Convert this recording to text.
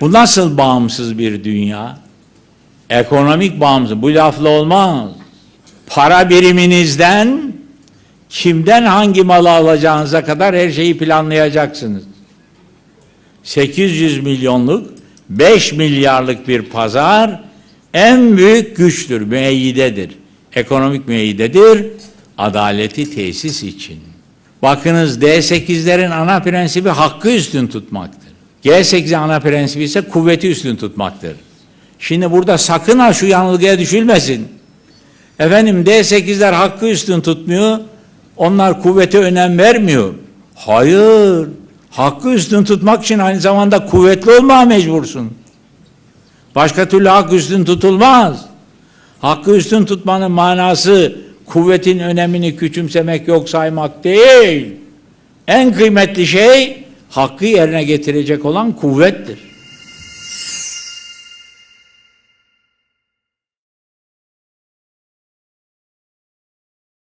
Bu nasıl bağımsız bir dünya? Ekonomik bağımsız. Bu lafla olmaz. Para biriminizden kimden hangi malı alacağınıza kadar her şeyi planlayacaksınız. 800 milyonluk 5 milyarlık bir pazar en büyük güçtür, müeyyidedir. Ekonomik müeyyidedir, adaleti tesis için. Bakınız D8'lerin ana prensibi hakkı üstün tutmaktır. G8'in ana prensibi ise kuvveti üstün tutmaktır. Şimdi burada sakın ha şu yanılgıya düşülmesin. Efendim D8'ler hakkı üstün tutmuyor, onlar kuvvete önem vermiyor. Hayır, hakkı üstün tutmak için aynı zamanda kuvvetli olmaya mecbursun. Başka türlü hak üstün tutulmaz. Hakkı üstün tutmanın manası kuvvetin önemini küçümsemek yok saymak değil. En kıymetli şey hakkı yerine getirecek olan kuvvettir.